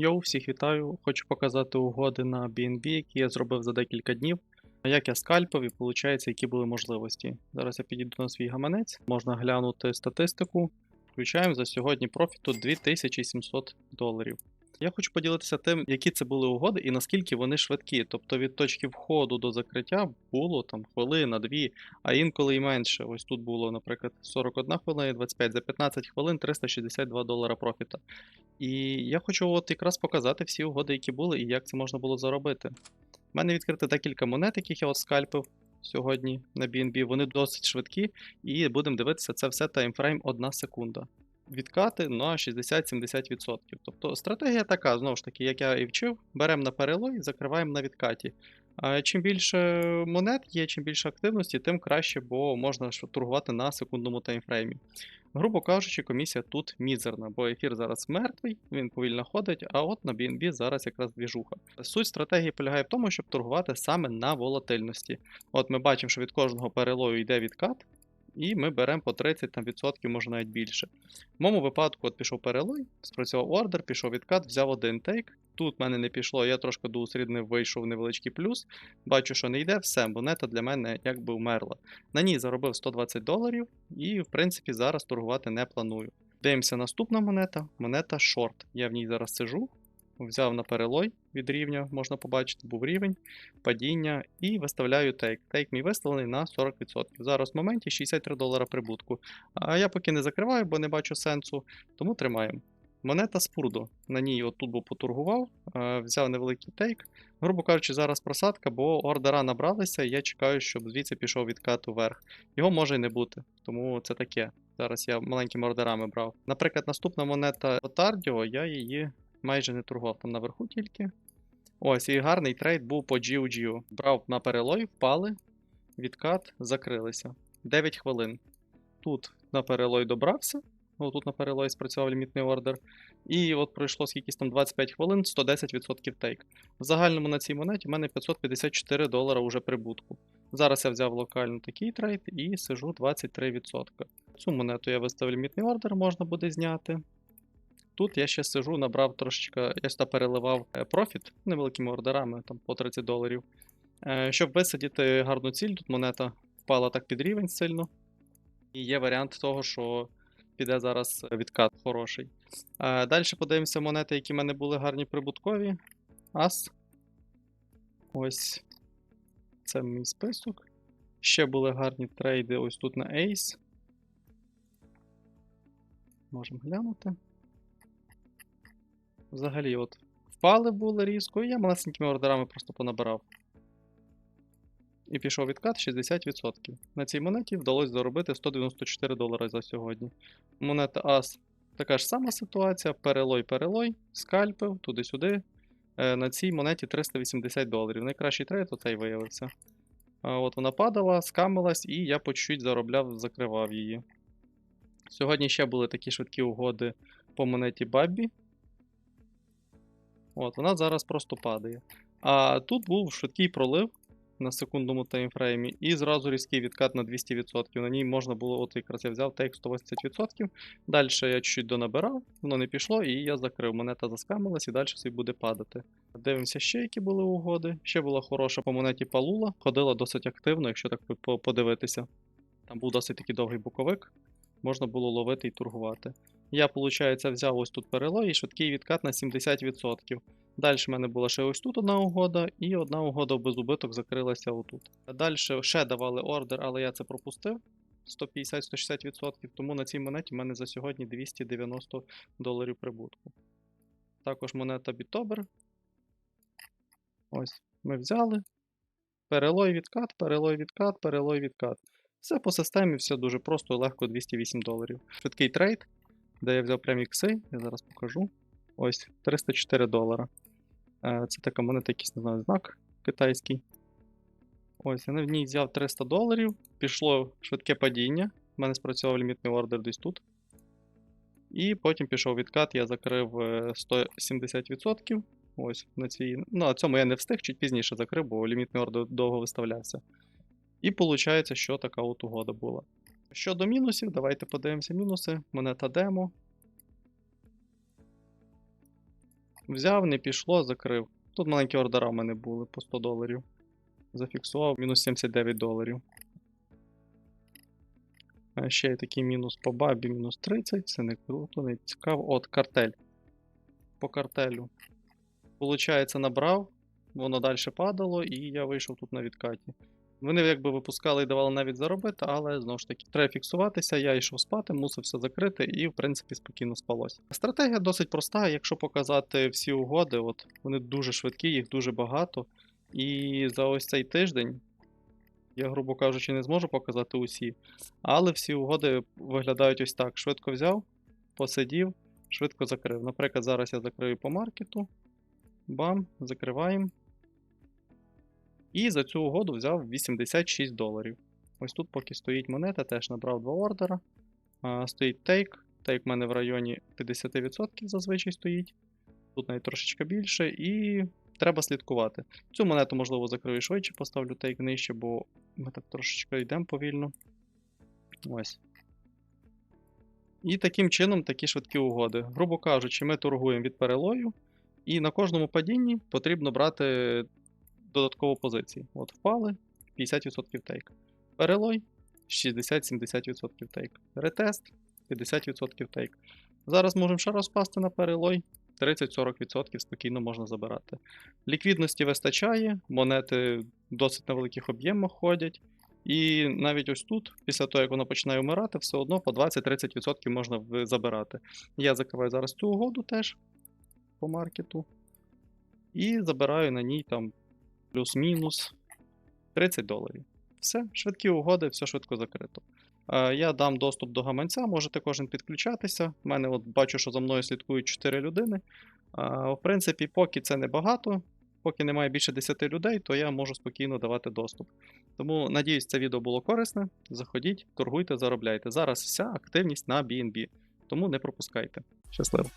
Йоу, всіх вітаю. Хочу показати угоди на BNB, які я зробив за декілька днів. Як я скальпив і виходить, які були можливості. Зараз я підійду на свій гаманець, можна глянути статистику. Включаємо за сьогодні профіту 2700 доларів. Я хочу поділитися тим, які це були угоди і наскільки вони швидкі. Тобто від точки входу до закриття було там хвилина, дві, а інколи і менше. Ось тут було, наприклад, 41 хвилина, 25 за 15 хвилин 362 долара профіта. І я хочу от якраз показати всі угоди, які були, і як це можна було заробити. У мене відкрито декілька монет, яких я от скальпив сьогодні на BNB. Вони досить швидкі, і будемо дивитися, це все таймфрейм 1 секунда. Відкати на 60-70%. Тобто стратегія така, знову ж таки, як я і вчив, беремо на перелой, закриваємо на відкаті. А Чим більше монет є, чим більше активності, тим краще, бо можна торгувати на секундному таймфреймі. Грубо кажучи, комісія тут мізерна, бо ефір зараз мертвий, він повільно ходить, а от на BNB зараз якраз двіжуха. Суть стратегії полягає в тому, щоб торгувати саме на волатильності. От ми бачимо, що від кожного перелою йде відкат, і ми беремо по 30 там, відсотків, може навіть більше. В моєму випадку от пішов перелой, спрацював ордер, пішов відкат, взяв один тейк. Тут в мене не пішло, я трошки доусріднив, вийшов невеличкий плюс. Бачу, що не йде, все, монета для мене якби вмерла. На ній заробив 120 доларів і, в принципі, зараз торгувати не планую. Дивимося, наступна монета. Монета шорт. Я в ній зараз сижу. Взяв на перелой від рівня, можна побачити, був рівень, падіння і виставляю тейк. Тейк мій виставлений на 40%. Зараз в моменті 63 долара прибутку. А я поки не закриваю, бо не бачу сенсу, тому тримаємо. Монета Спурдо. На ній отут був поторгував, е, взяв невеликий тейк. Грубо кажучи, зараз просадка, бо ордера набралися, і я чекаю, щоб звідси пішов відкат уверх. Його може й не бути, тому це таке. Зараз я маленькими ордерами брав. Наприклад, наступна монета Otardіо, я її майже не торгував там наверху тільки. Ось, і гарний трейд був по GOGO. Брав на перелой, впали, відкат, закрилися. 9 хвилин. Тут на перелой добрався. Ну, тут на перелой спрацював лімітний ордер. І от пройшло скількись там 25 хвилин, 110% тейк. В загальному на цій монеті в мене 554 долара уже прибутку. Зараз я взяв локально такий трейд і сижу 23%. Цю монету я виставив лімітний ордер, можна буде зняти. Тут я ще сижу, набрав трошечки, я сюди переливав е, профіт невеликими ордерами, там по 30 доларів. Е, Щоб висадити гарну ціль, тут монета впала так під рівень сильно. І є варіант того, що піде зараз відкат хороший. Е, Далі подивимося монети, які в мене були гарні прибуткові. Ас. Ось. Це мій список. Ще були гарні трейди ось тут на Ace. Можемо глянути. Взагалі, от впали були різко, і я малесенькими ордерами просто понабирав. І пішов відкат 60%. На цій монеті вдалося заробити 194 долари за сьогодні. Монета AS така ж сама ситуація. Перелой-перелой, скальпив, туди-сюди. Е, На цій монеті 380 доларів. Найкращий трейд оцей виявився. От вона падала, скамилась, і я по чуть-чуть заробляв, закривав її. Сьогодні ще були такі швидкі угоди по монеті Баббі. От, вона зараз просто падає. А тут був швидкий пролив на секундному таймфреймі, і зразу різкий відкат на 200%. На ній можна було, от якраз я взяв тейк 180%. Далі я чуть-чуть донабирав, воно не пішло, і я закрив. Монета заскамилась і далі собі буде падати. Дивимося ще, які були угоди. Ще була хороша по монеті Палула. Ходила досить активно, якщо так подивитися. Там був досить такий довгий боковик, можна було ловити і торгувати. Я, виходить, взяв ось тут перелой і швидкий відкат на 70%. Далі в мене була ще ось тут одна угода, і одна угода без убиток закрилася отут. Далі ще давали ордер, але я це пропустив. 150-160%, тому на цій монеті в мене за сьогодні 290 доларів прибутку. Також монета Бітобер. Ось, ми взяли. Перелой відкат, перелой відкат, перелой відкат. Все по системі, все дуже просто легко 208 доларів. Швидкий трейд, де я взяв прям ікси, я зараз покажу. Ось 304 долара. Е, Це така монета, якийсь не знаю, знак китайський. Ось, я в ній взяв 300 доларів. Пішло швидке падіння. У мене спрацював лімітний ордер десь тут. І потім пішов відкат, я закрив е, 170%. Ось на цій. Ну, на цьому я не встиг, чуть пізніше закрив, бо лімітний ордер довго виставлявся. І виходить, що така от угода була. Щодо мінусів, давайте подивимося мінуси. Монета демо. Взяв, не пішло, закрив. Тут маленькі ордера в мене були по 100 доларів. Зафіксував мінус 79 доларів. А ще є такий мінус по бабі, мінус 30. Це не круто, не цікаво. От, картель. По картелю. Получається, набрав, воно далі падало, і я вийшов тут на відкаті. Вони якби випускали і давали навіть заробити, але знову ж таки треба фіксуватися. Я йшов спати, мусив все закрити і, в принципі, спокійно спалося. Стратегія досить проста. Якщо показати всі угоди, от вони дуже швидкі, їх дуже багато. І за ось цей тиждень я, грубо кажучи, не зможу показати усі. Але всі угоди виглядають ось так: швидко взяв, посидів, швидко закрив. Наприклад, зараз я закрию по маркету. Бам, закриваємо. І за цю угоду взяв 86 доларів. Ось тут, поки стоїть монета, теж набрав два ордера. Стоїть тейк. Тейк в мене в районі 50% зазвичай стоїть. Тут навіть трошечки більше, і треба слідкувати. Цю монету, можливо, закрию швидше, поставлю тейк нижче, бо ми так трошечки йдемо повільно. Ось. І таким чином такі швидкі угоди. Грубо кажучи, ми торгуємо від перелою, і на кожному падінні потрібно брати додатково позиції. От впали 50% тейк. Перелой 60-70% тейк. Ретест 50% тейк. Зараз можемо ще раз впасти на перелой. 30-40% спокійно можна забирати. Ліквідності вистачає, монети в досить на великих об'ємах ходять. І навіть ось тут, після того, як воно починає вмирати, все одно по 20-30% можна забирати. Я закриваю зараз цю угоду теж по маркету. І забираю на ній там плюс-мінус 30 доларів. Все, швидкі угоди, все швидко закрито. Е, Я дам доступ до гаманця, можете кожен підключатися. У мене от бачу, що за мною слідкують 4 людини. Е, В принципі, поки це небагато, поки немає більше 10 людей, то я можу спокійно давати доступ. Тому надіюсь, це відео було корисне. Заходіть, торгуйте, заробляйте. Зараз вся активність на BNB, тому не пропускайте. Щасливо!